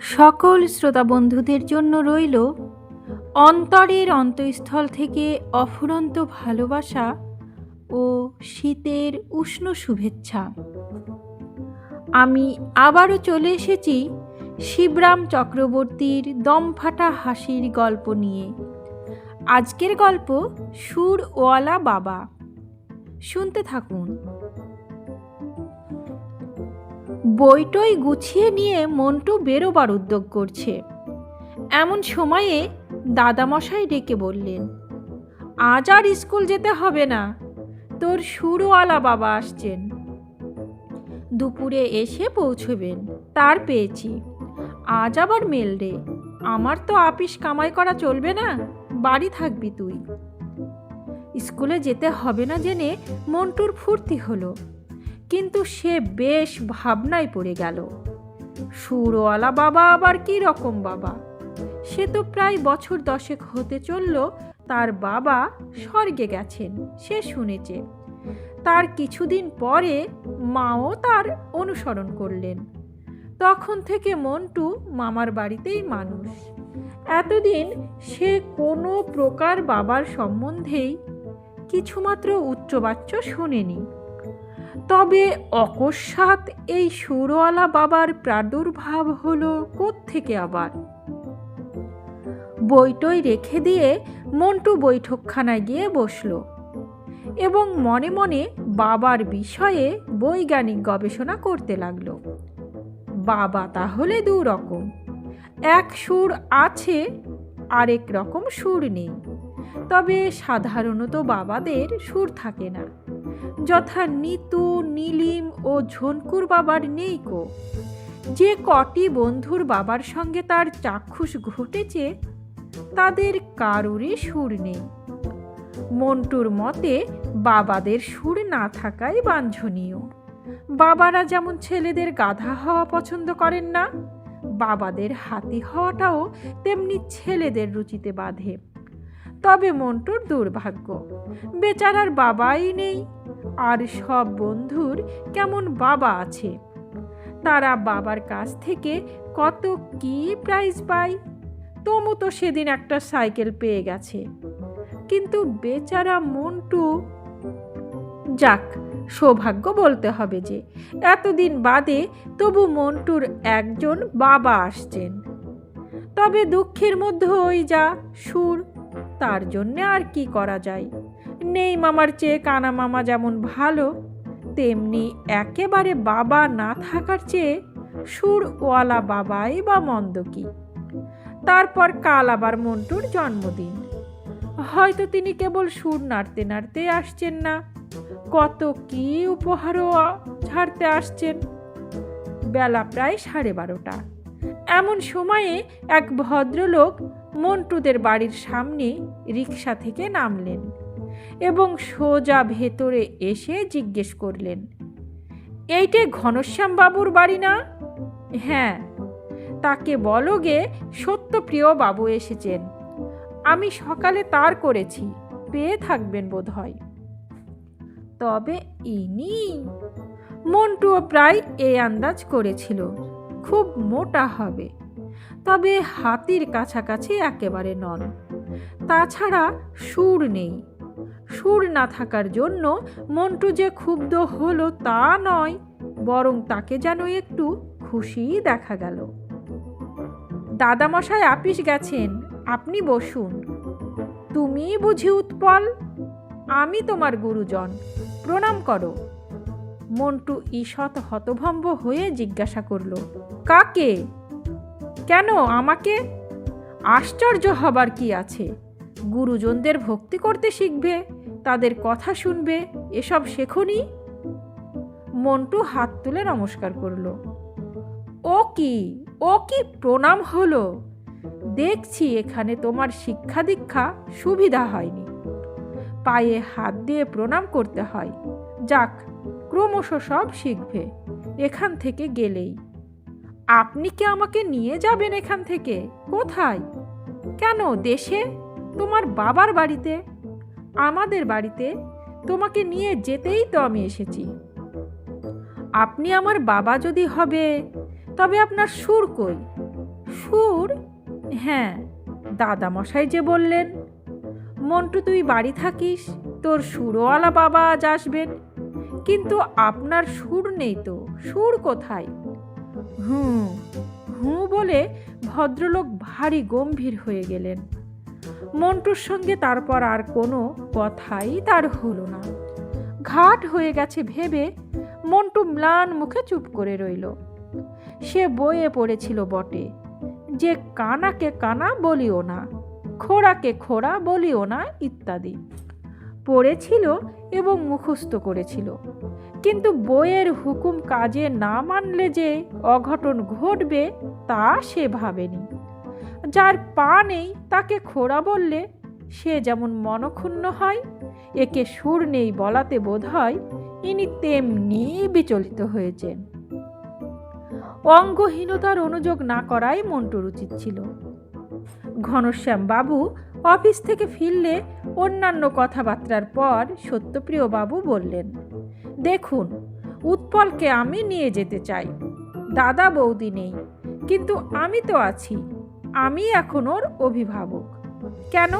সকল শ্রোতা বন্ধুদের জন্য রইল অন্তরের অন্তঃস্থল থেকে অফুরন্ত ভালোবাসা ও শীতের উষ্ণ শুভেচ্ছা। আমি আবারও চলে এসেছি শিবরাম চক্রবর্তীর দমফাটা হাসির গল্প নিয়ে। আজকের গল্প সুরওয়ালা বাবা। শুনতে থাকুন। বইটই গুছিয়ে নিয়ে মন্টু বেরোবার উদ্যোগ করছে। এমন সময়ে দাদামশাই ডেকে বললেন, আজ আর স্কুল যেতে হবে না, তোর সুরওয়ালা বাবা আসছেন। দুপুরে এসে পৌঁছবেন, তার পেয়েছি। আজ আবার মেল রে আমার তো আপিস কামাই করা চলবে না, বাড়ি থাকবি তুই। স্কুলে যেতে হবে না জেনে মন্টুর ফুর্তি হলো। কিন্তু সে বেশ ভাবনায় পড়ে গেল। সুরওয়ালা বাবা আবার কি রকম বাবা? সে তো প্রায় বছর দশেক হতে চলল, তার বাবা স্বর্গে গেছেন, সে শুনেছে। তার কিছুদিন পরে মাও তার অনুসরণ করলেন। তখন থেকে মন্টু মামার বাড়িতেই মানুষ। এতদিন সে কোনো প্রকার বাবার সম্বন্ধেই কিছুমাত্র উচ্চবাচ্য শোনেনি। তবে অকস্মাৎ এই সুরওয়ালা বাবার প্রাদুর্ভাব হলো থেকে আবার? বইটই রেখে দিয়ে মন্টু বৈঠকখানায় গিয়ে বসল এবং মনে মনে বাবার বিষয়ে বৈজ্ঞানিক গবেষণা করতে লাগল। বাবা তাহলে দু রকম এক সুর আছে, আরেক রকম সুর নেই। তবে সাধারণত বাবাদের সুর থাকে না। যথা নিতু, নীলিম ও ঝনকুর বাবার নেই কো যে কটি বন্ধুর বাবার সঙ্গে তার চাক্ষুষ ঘটেছে, তাদের কারোরই সুর নেই। মন্টুর মতে, বাবাদের সুর না থাকাই বাঞ্ছনীয়। বাবারা যেমন ছেলেদের গাধা হওয়া পছন্দ করেন না, বাবাদের হাতি হওয়াটাও তেমনি ছেলেদের রুচিতে বাঁধে। তবে মন্টুর দুর্ভাগ্য। বেচারার বাবাই নেই, আর সব বন্ধুর কেমন বাবা আছে। তারা বাবার কাছ থেকে কত কি প্রাইজ পায়? তমু তো সেদিন একটা সাইকেল পেয়ে গেছে। কিন্তু বেচারা মন্টু, যাক, সৌভাগ্য বলতে হবে যে, এতদিন বাদে তবু মন্টুর একজন বাবা আসছেন। তবে দুঃখের মধ্যে ওই যা সুর তার জন্যে আর কি করা যায়? নেই মামার চেয়ে কানা মামা যেমন ভালো, তেমনি একেবারে বাবা না থাকার চেয়ে সুরওয়ালা বাবাই বা মন্দ কি? তারপর কাল আবার মন্টুর জন্মদিন। হয়তো তিনি কেবল সুর নাড়তে নাড়তে আসছেন না, কত কি উপহারও ছাড়তে আসছেন। বেলা প্রায় সাড়ে বারোটা। এমন সময়ে এক ভদ্রলোক মন্টুদের বাড়ির সামনে রিক্সা থেকে নামলেন এবং সোজা ভেতরে এসে জিজ্ঞেস করলেন, এইটে ঘনশ্যাম বাবুর বাড়ি না? হ্যাঁ তাকে বলো গে, সত্যপ্রিয় বাবু এসেছেন। আমি সকালে তার করেছি, পেয়ে থাকবেন বোধ হয় তবে ইনি? মন্টুও প্রায় এই আন্দাজ করেছিল, খুব মোটা হবে। তবে হাতির কাছাকাছি একেবারে নন। তাছাড়া সুর নেই। সুর না থাকার জন্য মন্টু যে ক্ষুব্ধ হলো তা নয়, বরং তাকে যেন একটু খুশিই দেখা গেল। দাদামশাই আপিস গেছেন, আপনি বসুন। তুমি বুঝি উৎপল? আমি তোমার গুরুজন, প্রণাম করো। মন্টু ঈষৎ হতভম্ব হয়ে জিজ্ঞাসা করল, কাকে? কেন আমাকে? আশ্চর্য হবার কি আছে? গুরুজনদের ভক্তি করতে শিখবে, তাদের কথা শুনবে, এসব শেখনি মন্টু হাত তুলে নমস্কার করল। ও কি? ও কি প্রণাম হলো? দেখছি এখানে তোমার শিক্ষা দীক্ষা সুবিধা হয়নি। পায়ে হাত দিয়ে প্রণাম করতে হয়। যাক, ক্রমশ সব শিখবে। এখান থেকে গেলেই। আপনি কি আমাকে নিয়ে যাবেন এখান থেকে? কোথায়? কেন, দেশে? তোমার বাবার বাড়িতে? আমাদের বাড়িতে? তোমাকে নিয়ে যেতেই তো আমি এসেছি। আপনি আমার বাবা যদি হবে, তবে আপনার সুর কই? সুর? হ্যাঁ দাদামশাই যে বললেন। মন্টু, তুই বাড়ি থাকিস, তোর সুরওয়ালা বাবা আজ আসবেন। কিন্তু আপনার সুর নেই তো, সুর কোথায়? হুম হুঁ বলে ভদ্রলোক ভারী গম্ভীর হয়ে গেলেন। মন্টুর সঙ্গে তারপর আর কোনো কথাই তার হলো না। ঘাট হয়ে গেছে ভেবে মন্টু ম্লান মুখে চুপ করে রইল। সে বইয়ে পড়েছিল বটে। যে কানাকে কানা বলিও না, খোড়াকে খোড়া বলিও না ইত্যাদি। পড়েছিল এবং মুখস্থ করেছিল। কিন্তু বইয়ের হুকুম কাজে না মানলে যে অঘটন ঘটবে তা সে ভাবেনি। যার পা নেই তাকে খোড়া বললে, সে যেমন মনক্ষুণ্ণ হয়, একে সুর নেই বলাতে বোধ হয়, ইনি তেমনি বিচলিত হয়েছেন। অঙ্গহীনতার অনুযোগ না করাই মন্টুর উচিত ছিল। ঘনশ্যাম বাবু অফিস থেকে ফিরলে অন্যান্য কথাবার্তার পর সত্যপ্রিয় বাবু বললেন, দেখুন, উৎপলকে আমি নিয়ে যেতে চাই। দাদা বৌদি নেই, কিন্তু আমি তো আছি, আমি এখন ওর অভিভাবক। কেন?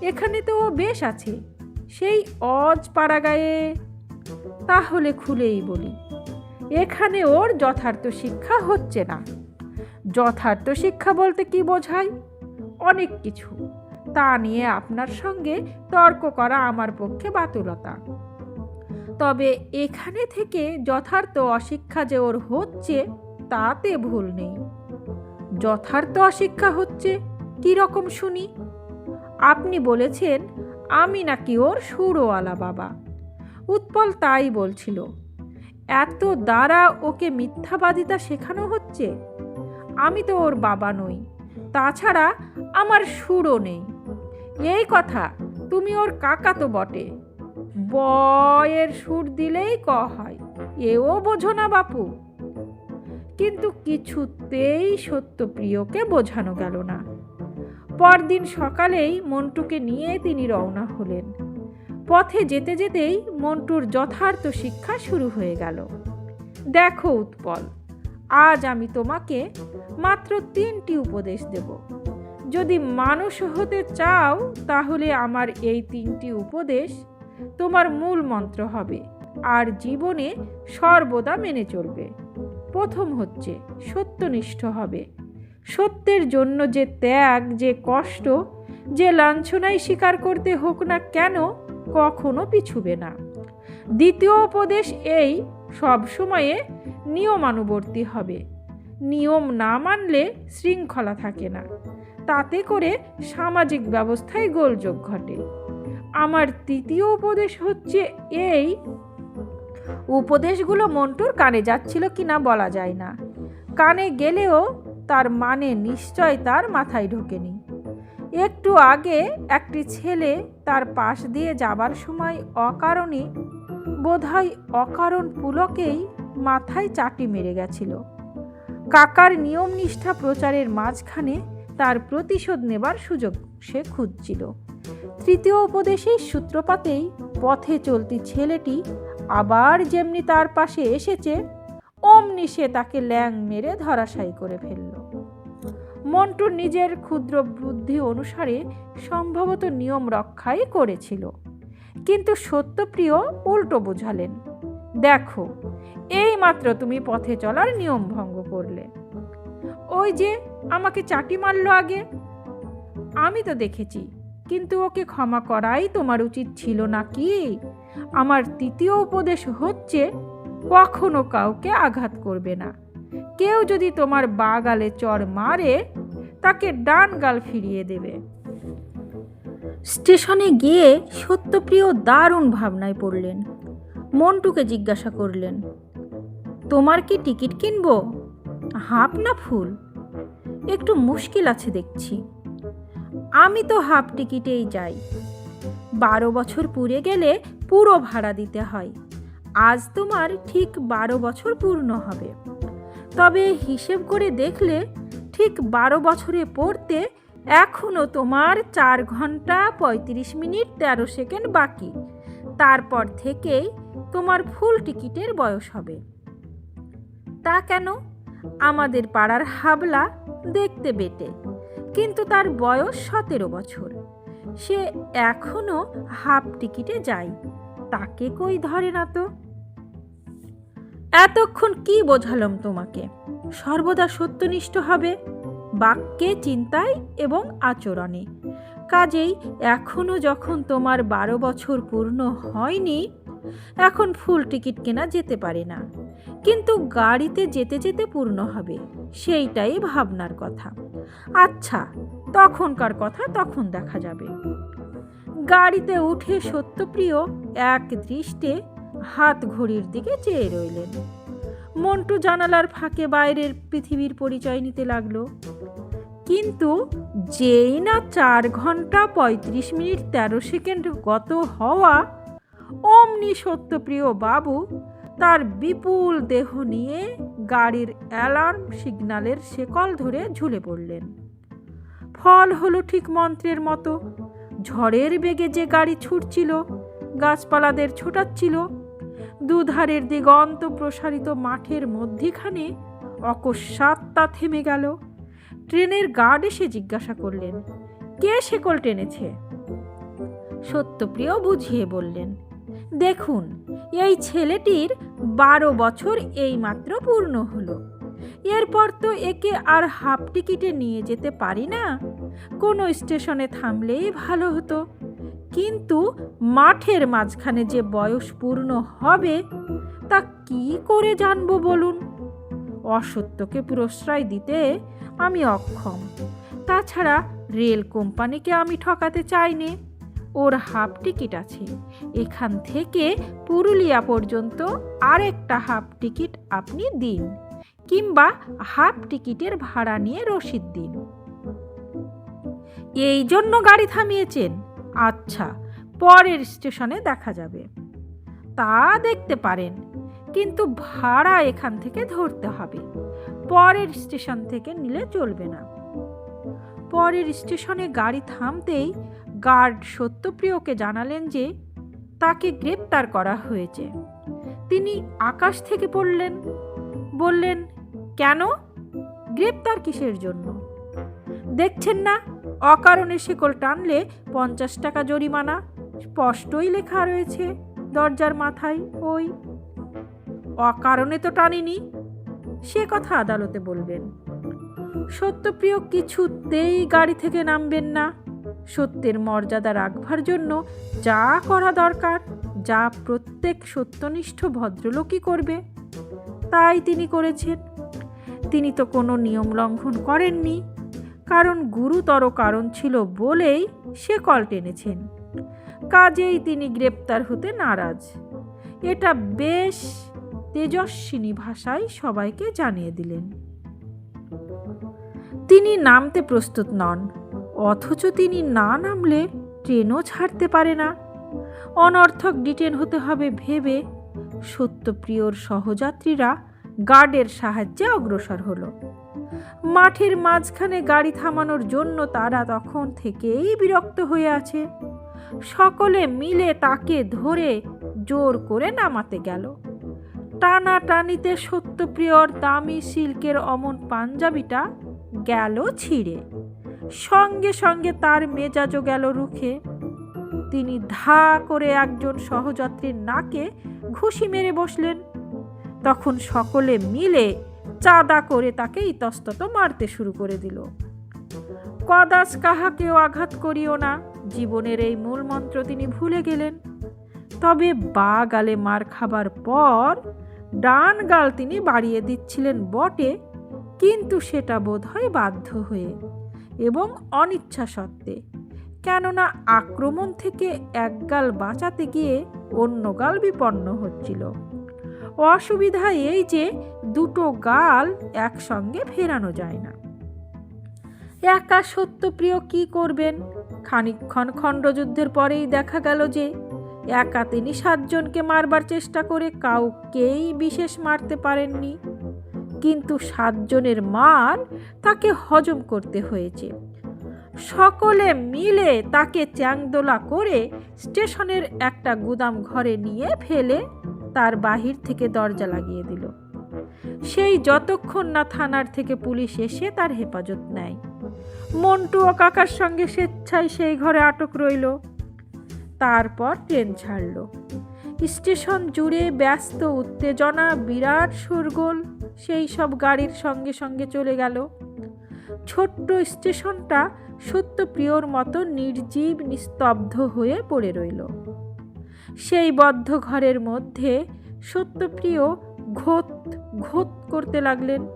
এখানে তো ও বেশ আছে, সেই অজ পাড়াগায়ে। তাহলে খুলেই বলি, এখানে ওর যথার্থ শিক্ষা হচ্ছে না। যথার্থ শিক্ষা বলতে কি বোঝায়? অনেক কিছু। তা নিয়ে আপনার সঙ্গে তর্ক করা আমার পক্ষে বাতুলতা। তবে এখানে থেকে যথার্থ অশিক্ষা যে ওর হচ্ছে, তাতে ভুল নেই। যথার্থ অশিক্ষা হচ্ছে কি রকম শুনি? আপনি বলেছেন, আমি নাকি ওর সুরওয়ালা বাবা। উৎপল তাই বলছিল, এত দ্বারা ওকে মিথ্যাবাদিতা শেখানো হচ্ছে? আমি তো ওর বাবা নই। তাছাড়া আমার সুরও নেই। এই কথা, তুমি ওর কাকা তো বটে। বয়ের সুর দিলেই ক হয়, এও বোঝো না বাপু। কিন্তু কিছুতেই সত্যপ্রিয়কে বোঝানো গেল না। পরদিন সকালেই মন্টুকে নিয়ে তিনি রওনা হলেন। পথে যেতে যেতেই মন্টুর যথার্থ শিক্ষা শুরু হয়ে গেল। দেখো উৎপল, আজ আমি তোমাকে মাত্র তিনটি উপদেশ দেব। যদি মানুষ হতে চাও, তাহলে আমার এই তিনটি উপদেশ তোমার মূল মন্ত্র হবে, আর জীবনে সর্বদা মেনে চলবে। প্রথম হচ্ছে, সত্যনিষ্ঠ হবে। সত্যের জন্য যে ত্যাগ, যে কষ্ট, যে লাঞ্ছনাই স্বীকার করতে হোক না কেন, কখনো পিছুবে না। দ্বিতীয় উপদেশ এই সবসময়ে নিয়মানুবর্তী হবে। নিয়ম না মানলে শৃঙ্খলা থাকে না। তাতে করে সামাজিক ব্যবস্থায় গোলযোগ ঘটে। আমার তৃতীয় উপদেশ হচ্ছে এই, উপদেশগুলো মন্টুর কানে যাচ্ছিল কি না বলা যায় না। কানে গেলেও তার মানে নিশ্চয় তার মাথায় ঢোকেনি। একটু আগে একটি ছেলে তার পাশ দিয়ে যাবার সময় অকারণে, বোধহয় অকারণ পুলকেই মাথায় চাটি মেরে গেছিল। কাকার নিয়ম নিষ্ঠা প্রচারের মাঝখানে তার প্রতিশোধ নেবার সুযোগ সে খুঁজছিল। তৃতীয় উপদেশের সূত্রপাতেই পথে চলতি ছেলেটি আবার যেমনি তার পাশে এসেছে, অমনি সে তাকে ল্যাং মেরে ধরাশায়ী করে ফেলল। মন্টু নিজের ক্ষুদ্র বুদ্ধি অনুসারে সম্ভবত নিয়ম রক্ষাই করেছিল। কিন্তু সত্যপ্রিয় উল্টো বোঝালেন, দেখো, এই মাত্র তুমি পথে চলার নিয়ম ভঙ্গ করলে। ওই যে আমাকে চাটি মারলো আগে। আমি তো দেখেছি, কিন্তু ওকে ক্ষমা করাই তোমার উচিত ছিল না কি আমার তৃতীয় উপদেশ হচ্ছে, কখনো কাউকে আঘাত করবে না। কেউ যদি তোমার বাগালে চর মারে, তাকে ডান গাল ফিরিয়ে দেবে। স্টেশনে গিয়ে সত্যপ্রিয় দারুণ ভাবনায় পড়লেন। মন্টুকে জিজ্ঞাসা করলেন, তোমার কি টিকিট কিনবো? হাফ না ফুল? একটু মুশকিল আছে দেখছি। আমি তো হাফ টিকিটেই যাই। বারো বছর পুরে গেলে পুরো ভাড়া দিতে হয়। আজ তোমার ঠিক বারো বছর পূর্ণ হবে। তবে হিসেব করে দেখলে ঠিক বারো বছরে পড়তে এখনও তোমার চার ঘণ্টা পঁয়ত্রিশ মিনিট তেরো সেকেন্ড বাকি। তারপর থেকেই তোমার ফুল টিকিটের বয়স হবে। তা কেন? আমাদের পাড়ার হাবলা দেখতে বেটে। কিন্তু তার বয়স সতেরো বছর। সে এখনও হাফ টিকিটে যায়। তাকে কই ধরে না তো? এতক্ষণ কি বোঝালাম তোমাকে? সর্বদা সত্যনিষ্ঠ হবে, বাক্যে চিন্তায় এবং আচরণে। কাজেই এখনও যখন তোমার বারো বছর পূর্ণ হয়নি, এখন ফুল টিকিট কেনা যেতে পারে না। কিন্তু গাড়িতে যেতে যেতে পূর্ণ হবে। সেইটাই ভাবনার কথা। আচ্ছা তখনকার কথা তখন দেখা যাবে। গাড়িতে উঠে সত্যপ্রিয় এক দৃষ্টে হাত ঘড়ির দিকে চেয়ে রইলেন। মন্টু জানালার ফাঁকে বাইরের পৃথিবীর পরিচয় নিতে লাগল। কিন্তু যেই না চার ঘণ্টা পঁয়ত্রিশ মিনিট তেরো সেকেন্ড গত হওয়া, অমনি সত্যপ্রিয় বাবু তার বিপুল দেহ নিয়ে গাড়ির অ্যালার্ম সিগন্যালের শেকল ধরে ঝুলে পড়লেন। ফল হলো ঠিক মন্ত্রের মতো। ঝড়ের বেগে যে গাড়ি ছুটছিল, গাছপালাদের ছোটাচ্ছিল, দুধারের দিগন্ত প্রসারিত মাঠের মধ্যিখানে অকস্মাৎ তা থেমে গেল। ট্রেনের গার্ড এসে জিজ্ঞাসা করলেন, কে শেকল টেনেছে? সত্যপ্রিয় বুঝিয়ে বললেন দেখুন, এই ছেলেটির বারো বছর এইমাত্র পূর্ণ হলো। এরপর তো একে আর হাফ টিকিটে নিয়ে যেতে পারি না। কোনো স্টেশনে থামলেই ভালো হতো। কিন্তু মাঠের মাঝখানে যে বয়স পূর্ণ হবে, তা কি করে জানব বলুন? অসত্যকে প্রশ্রয় দিতে আমি অক্ষম। তাছাড়া রেল কোম্পানিকে আমি ঠকাতে চাইনি। ওর হাফ টিকিট আছে। এখান থেকে পুরুলিয়া পর্যন্ত আরেকটা হাফ টিকিট আপনি দিন কিংবা হাফ টিকিটের ভাড়া নিয়ে রসিদ দিন। এই জন্য গাড়ি থামিয়েছেন। আচ্ছা পরের স্টেশনে দেখা যাবে। তা দেখতে পারেন, কিন্তু ভাড়া এখান থেকে ধরতে হবে। পরের স্টেশন থেকে নিলে চলবে না। পরের স্টেশনে গাড়ি থামতেই গার্ড সত্যপ্রিয়কে জানালেন যে তাকে গ্রেপ্তার করা হয়েছে। তিনি আকাশ থেকে পড়লেন, বললেন, কেন? গ্রেপ্তার কিসের জন্য? দেখছেন না, অকারণে শেকল টানলে পঞ্চাশ টাকা জরিমানা, স্পষ্টই লেখা রয়েছে দরজার মাথায় ওই। অকারণে তো টানিনি, সে কথা আদালতে বলবেন। সত্যপ্রিয় কিছুতেই গাড়ি থেকে নামবেন না। সত্যের মর্যাদা রাখবার জন্য যা করা দরকার, যা প্রত্যেক সত্যনিষ্ঠ ভদ্রলোকই করবে। তাই তিনি করেছেন। তিনি তো কোনো নিয়ম লঙ্ঘন করেননি। কারণ গুরুতর কারণ ছিল বলেই সে কল টেনেছেন। কাজেই তিনি গ্রেপ্তার হতে নারাজ। এটা বেশ তেজস্বিনী ভাষায় সবাইকে জানিয়ে দিলেন। তিনি নামতে প্রস্তুত নন। অথচ তিনি না নামলে ট্রেনও ছাড়তে পারে না। অনর্থক ডিটেন হতে হবে ভেবে সত্যপ্রিয়র সহযাত্রীরা গার্ডের সাহায্যে অগ্রসর হলো। মাঠের মাঝখানে গাড়ি থামানোর জন্য তারা তখন থেকেই বিরক্ত হয়ে আছে। সকলে মিলে তাকে ধরে জোর করে নামাতে গেল। টানা টানিতে সত্যপ্রিয়র দামি সিল্কের অমন পাঞ্জাবিটা গেল ছিঁড়ে। সঙ্গে সঙ্গে তার মেজাজও গেল রুখে। তিনি ধা করে একজন সহযাত্রীর নাকে ঘুষি মেরে বসলেন। তখন সকলে মিলে চাঁদা করে তাকে ইতস্তত মারতে শুরু করে দিল। কদাস কাহাকেও আঘাত করিও না, জীবনের এই মূল মন্ত্র তিনি ভুলে গেলেন। তবে বা গালে মার খাবার পর ডান গাল তিনি বাড়িয়ে দিচ্ছিলেন বটে, কিন্তু সেটা বোধহয় বাধ্য হয়ে। এবং অনিচ্ছা সত্ত্বে, কেননা আক্রমণ থেকে এক গাল বাঁচাতে গিয়ে অন্য গাল বিপন্ন হচ্ছিল। অসুবিধা এই যে দুটো গাল একসঙ্গে ফেরানো যায় না। একা সত্যপ্রিয় কি করবেন? খানিকক্ষণ খণ্ডযুদ্ধের পরেই দেখা গেল যে, একা তিনি সাতজনকে মারবার চেষ্টা করে কাউকেই বিশেষ মারতে পারেননি। কিন্তু সাতজনের মান তাকে হজম করতে হয়েছে। সকলে মিলে তাকে চ্যাংদোলা করে স্টেশনের একটা গুদাম ঘরে নিয়ে ফেলে তার বাহির থেকে দরজা লাগিয়ে দিল। সেই যতক্ষণ না থানার থেকে পুলিশ এসে তার হেফাজত নেয়। মন্টু ও কাকার সঙ্গে স্বেচ্ছায় সেই ঘরে আটক রইল। তারপর ট্রেন ছাড়ল। স্টেশন জুড়ে ব্যস্ত, উত্তেজনা, বিরাট শোরগোল। সেই সব গাড়ির সঙ্গে সঙ্গে চলে গেল। ছোট্ট স্টেশনটা সত্যপ্রিয়র মতো নির্জীব, নিস্তব্ধ হয়ে পড়ে রইল। সেই বদ্ধ ঘরের মধ্যে সত্যপ্রিয় ঘোত ঘোত করতে লাগলেন।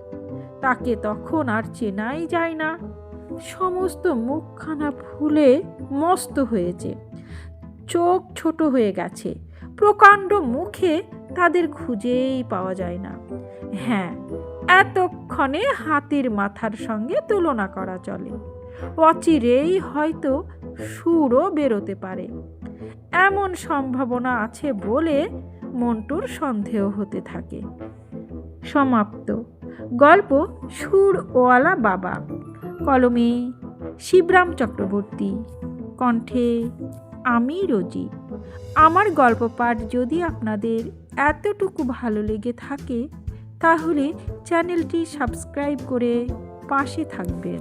তাকে তখন আর চেনাই যায় না। সমস্ত মুখখানা ফুলে মস্ত হয়েছে। চোখ ছোট হয়ে গেছে। প্রকাণ্ড মুখে তাদের খুঁজেই পাওয়া যায় না। হ্যাঁ এতক্ষণে হাতির মাথার সঙ্গে তুলনা করা চলে। অচিরেই হয়তো সুরও বেরোতে পারে। এমন সম্ভাবনা আছে বলে মন্টুর সন্দেহ হতে থাকে। সমাপ্ত। গল্প সুর ওয়ালা বাবা। কলমে শিবরাম চক্রবর্তী। কণ্ঠে আমি রোজি। আমার গল্প পাঠ যদি আপনাদের এতটুকু ভালো লেগে থাকে, তাহলে চ্যানেলটি সাবস্ক্রাইব করে পাশে থাকবেন।